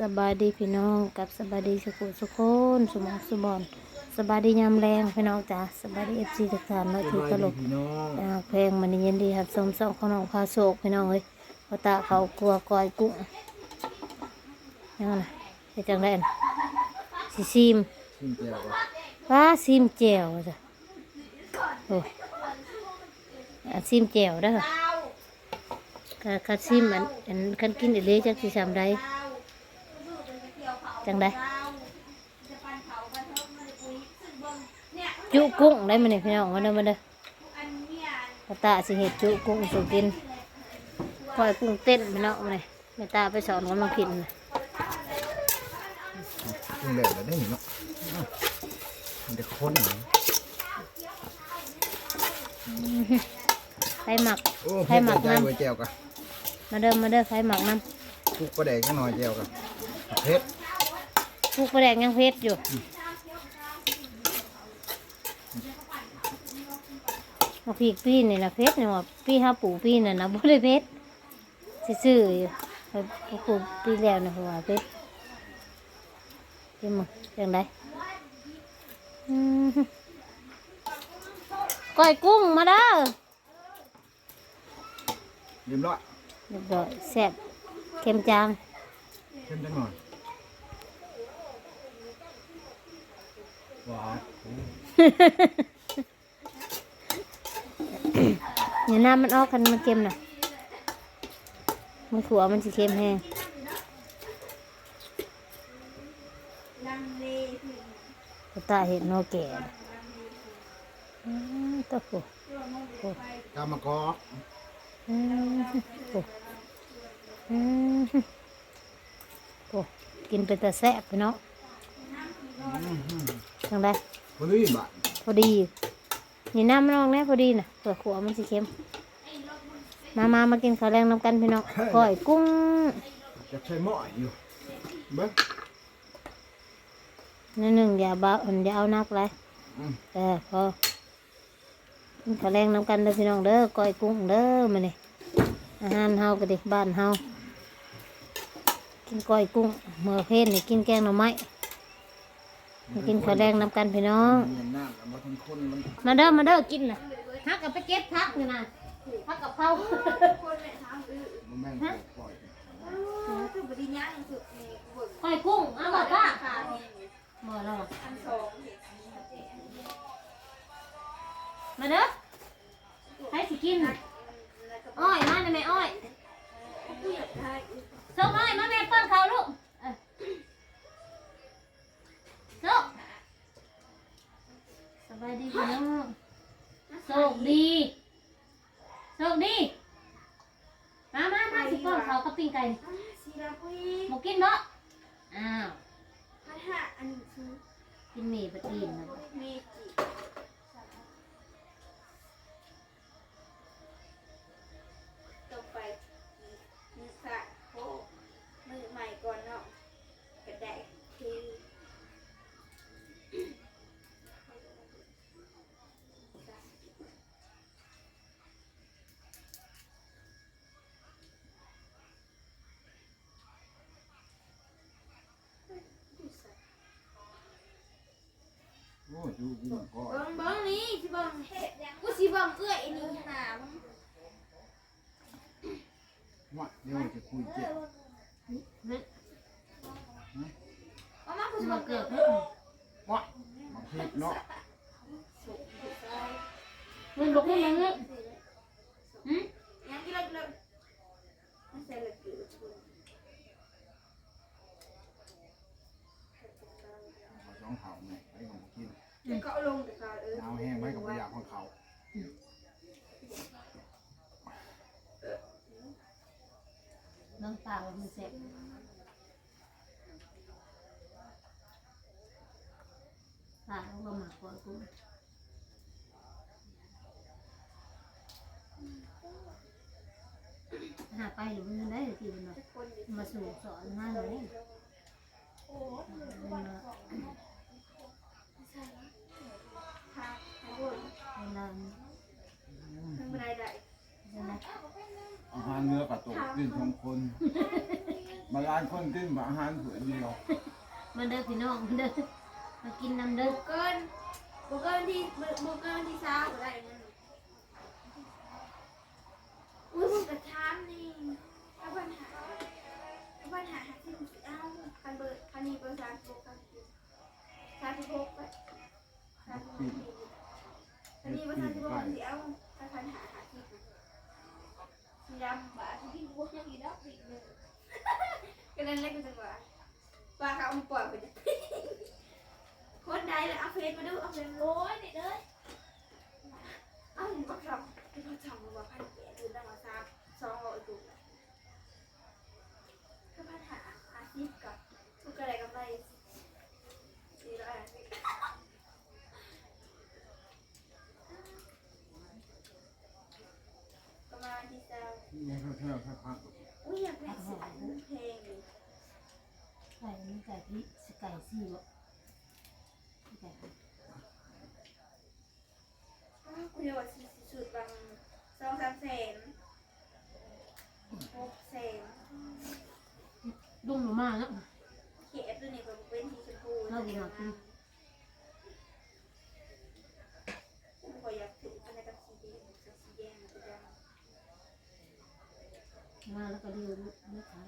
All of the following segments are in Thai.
สบายดีพี่น้องกับสบายดีสุขุสุขคนสมองสุบอนสบายดียามแรงพี่น้องจ้าสบายดีเอฟซีทุกท่านเนาะที่ตลกพี่น้องอ่าเพลงมันนี่ยินดีครับสมสองของน้องพาโศกพี่น้องเอ้ยเขาตาเขากลัวกอยกุ้งยังไงนะเฮ็ดจังได๋น่ะสิซิมชิมเจียวป้าซิมแจ่วจ้ะโอ้อะซิมแจ่วเด้อค่ะคัดซิมอันอันคันกินอีหลีจักสิซำได้ จังไดจุกุ้งได้มาเนี่ยพี่น้องมาเด้อมาเด้อพระตาสิเห็ดจุกุ้งสุกินปล่อยกุ้งเต้นพี่น้องมาเลยแม่ตาไปสอนกำลังกินน่ะชิมเลยแล้วได้เห็นเนาะอ้าวมันจะข้นเหรอไข่หมักโอ้ไข่หมักใจน้ำไว้แจวกันมาเด้อมาเด้อไข่หมักน้คลุกปลาแดกจังหน่อยแจวกันเพช รำพวกปลาแดกยังเพชรอยู่มาพีกปีนี่นะเพชรนี่ว่าปีห้าปูปีนั่นนะบ่ได้เพชรซื่อๆอยู่ไปปลูกปีแล้วนะเพราะว่าเพชรกินมึงยังไงอืมก้อยกุ้งมาเด้อเรียบร้อยเรียบร้อยแซ่บเค็มจางเข้มจังหน่อยหวาน เนี่ยน้ำมันออกกันมันเค็มน่ะมันขัวมันสิเค็มแห้งตาเห็นโนแก่น่ะอืมตัวโหโหกามากอกอืมโหอืมโหกินเป็นตาแซ่บไปเนาะ ทางใดพอดีบะพอดี นี่น้ำมันออกแน่พอดีน่ะเปลือกขัวมันสิเค็มมามามากินข้าวแรงน้ำกันพี่น้องก้อยกุ้งจะใช้หม้ออยู่เบิ้งนิดหนึ่งอย่าเบาอย่าเอานักเลยอืมเออพอกินข้าวแรงน้ำกันเด้อพี่น้องเด้อก้อยกุ้งเด้อมานี่อาหารเฮาก็ดิบ้านเฮากินก้อยกุ้งเมื่อเพลนนี่กินแกงหน่อไม้มา กินข้าวแรงน้ำกันพี่น้องเนียนหน้ากับมาทั้งคนมันมาเด้อมาเด้อกินน่ะฮักกับไปเก็บพักนี่นะพักกับเขามันแม่งปล่อยก้อยกุ้งเอาบอกว่าหมดแล้วเหรอมาเด้อให้สิกิน อ้อยมาหน่อยแม่อ้อยส่งอ้อยมาแม่ป้อนเขาลูก ส่งสบายดีพี่น้องโชคดีโชคดี มามามาสิป้อนเขากับปิ้งไก่นี่สีดาปุยหมกินเนาะอ้าว พันหะอันนี้คือกินหมี่ปลาตีนนะเม อ้ยดูกูมันก็เบิ้งเบิ้งนี่สิเบิ้งกูสิเบิ้งเอื้อยนี่หามึงว่าเดี๋ยวจะคุยเจ็บเอามากูสิเบิ้งเกิเกิดว่ามาเพชรเนาะมันลุกขึ้นมาเงี้ยหืมยังกินเลยกินเลยมันใส่เลยกินเลย เอาสองเข่าไงไปของกิน เดี๋ยว ก็เอาลงเดี๋ยวก็เออเอาแห้งไว้กับพยาของเขาน้องตามันเสร็จตาลงมาก่อนกูหาไปหรือมันได้หรือที่มันมาสู่สอนมาเลย นเวลาทำอะไรได้เวลาอาหารเนื้อกับตัวกินสองคน มาลานคนกินบอาหารเผือเดียวมาเด้อพี่น้องมาเด้อมากินน้ำเด้อบุกเกินบุกเกินที่บุกเกินที่เช้าอะไรนั่นอุ้ยบุกกระทามนี่ถ้าปัญหาถ้าปัญหาหาที่มันสิเอาคันเบอร์คันนี้เบอร์สามสิบหกคันสิบสามสิบหกไปสามสิบหก คันนี้เบอร์สามสิบหกคันสิเอาถ้าปัญหาหาที่สีดำบาที่บวกยังอีกดอกอีกหนึ่งก็นั่นเล็กไปจังหวะปลาเขาเอมปล่อยไปจ้ะคนใดเลยเอาเฟซมาดูเอาเฟซโอ้ยเด็ดเลยเอาหนูก็ทำที่เขาทำมาว่าพันแก่ดูได้มาทราบสองร้อยตัวเลยก็พันหาอาชีพกับทุกอะไรกำไรสี่ร้อยห้าสิบประมาณที่ เจ้านี่เขาเที่ยวแค่พักอุ้ยอยากได้เสียงเพลงอยู่ไก่มันไก่พี่ไก่ซี่วะไก่อ้าวคุณยวว่าสิสุดบางสองสามแสนหกแสนดุงหนูมากแล้วเขียนตัวนี้แบบเป็นสีชมพูเราดีมากพี่ ผมก็อยากถืออะไรกับสีแดงกับสีแดงมันจะ มาแล้วก็เรียวไม่ขาย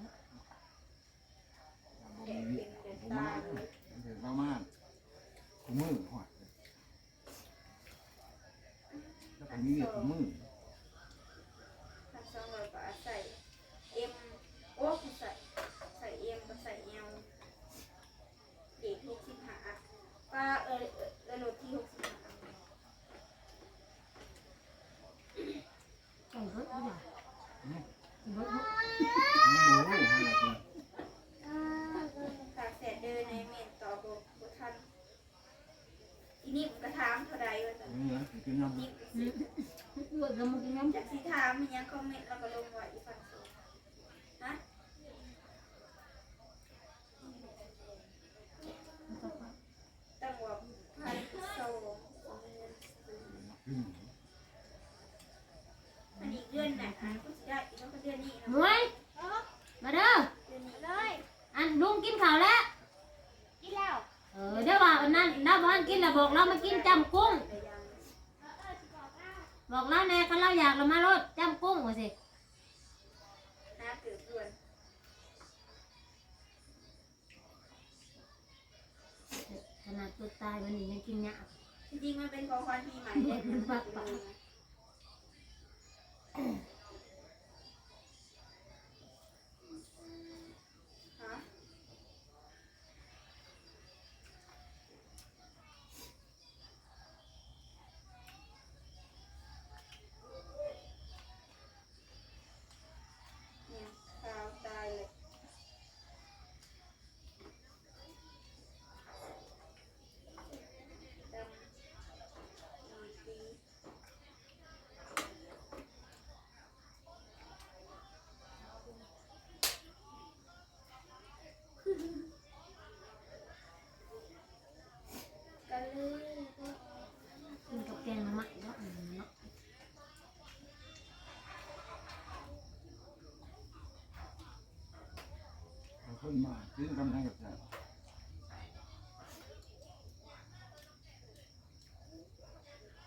แดงเป็นเดือนตาเลยเห็นประมาคุมือหัวแล้วก็มีคุมือ ทั้งสองร้อยบาทใส่เอ็มโอ้คุณใส่ใส่เอ็มกับใส่เอลเด็กหกสิบห้าป้าเออเออเออโหลดที่หกสิบห้า ไก่รสไม่ได้รส น้ำหมูให้เรากิน ตากแดดเดินในเมนต่อบกบทัน ทีนี้ผมก็ถามเท่าใดว่าจะนี่นะกินน้ำนี่รสแล้วมันกินน้ำจากสีถามมียังคอมเมนต์แล้วก็ลงไว้อีกฝั่งโซนนะตั้งว่าพันสองอืมอันนี้เดือนไหนอะก็จะได้อีกแล้วก็เดือนนี้ ห นะ น่วยมาเด้อ เดือนนี้เลย อันลุงกินข้าวแล้ว กินแล้ว เออเดี๋ยวว่าอันนั้นเราบ้านกินแล้วบอกเรามากินจำกุ้ง แต่ยัง บอกเราแน่กันเราอยากเรามารดจำกุ้งว่าสิ น้าเกือบด่วน ขนาด ตัวตายวันนี้ยังกินยากจริงๆมันเป็นของขวัญปีใหม่เด็กมันปักเลย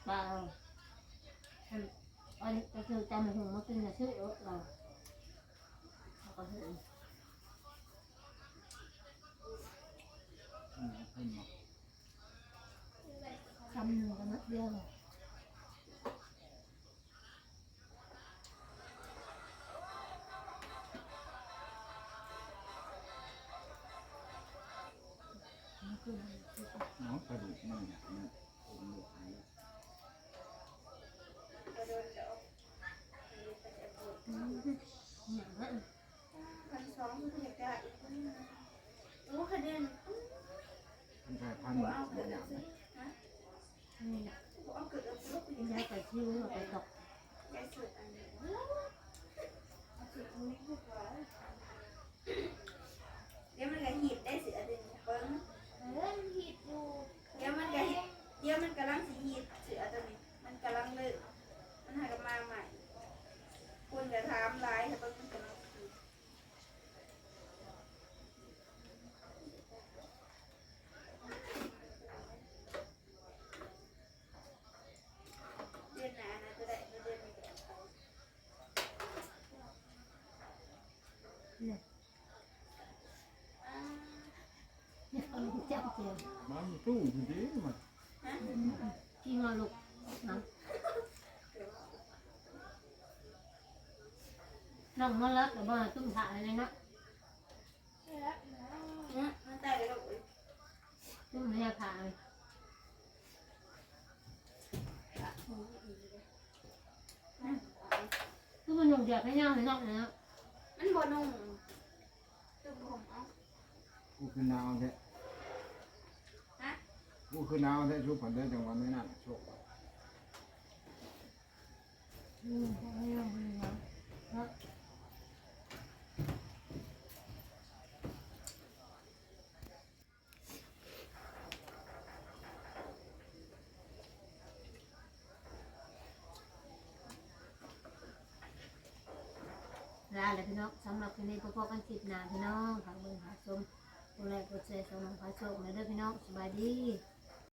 เปล่าอันอันนี้ก็คือจำหูมากินกับชื่อเร พันสองมันอยากได้อีกคนนึงโอ้คะแนนอู้คนชายพันหูธุ์เอาบาเกิงดอย่างซื้นะอฮะนี่แหละหูเอาเกิดเอาซื้อไปเป็นยไปชิวไปตกแกสุดอันนี้เอาสุดอันนี้พูดว่าเดี๋ยวมันก็หิดได้เสือเดินเปิ้งเออมันผิดอยู่เดี๋ยวมันก็หิดเดี๋ยวมันกำลังสีหิดเสือตัวนี้ มันกำลังเลิกมันหากนมาใหม่คุณจะถามร้ายแต่เปิ้งมันกำลังหิด เจ็บเจ็บมาตู้คุณดีมาพี่งอลูกนะน้องมาละแต่บ่ตุ้มถ่ายเลยนะอืมมันแต่เลยกตุ้มให้ผ่ายคือมันหนุ่มเดียวให้ย่างให้น้องนะมันบ่นุ่มตุ้มผมเอากูคือหนาวแท้ฮะ กูคือหนาวแท้ชุบผันเดินจังหวัดนี้นั่นโชคอืมให้ย่างให้น้องลาเลยพี่น้องสำหรับคลิปนี้พบกันคลิปหน้าพี่น้องฝากเบิ่งหาชมกดไลค์กดแชร์สำหรับพาโชคนะเด้อพี่น้องสบายดี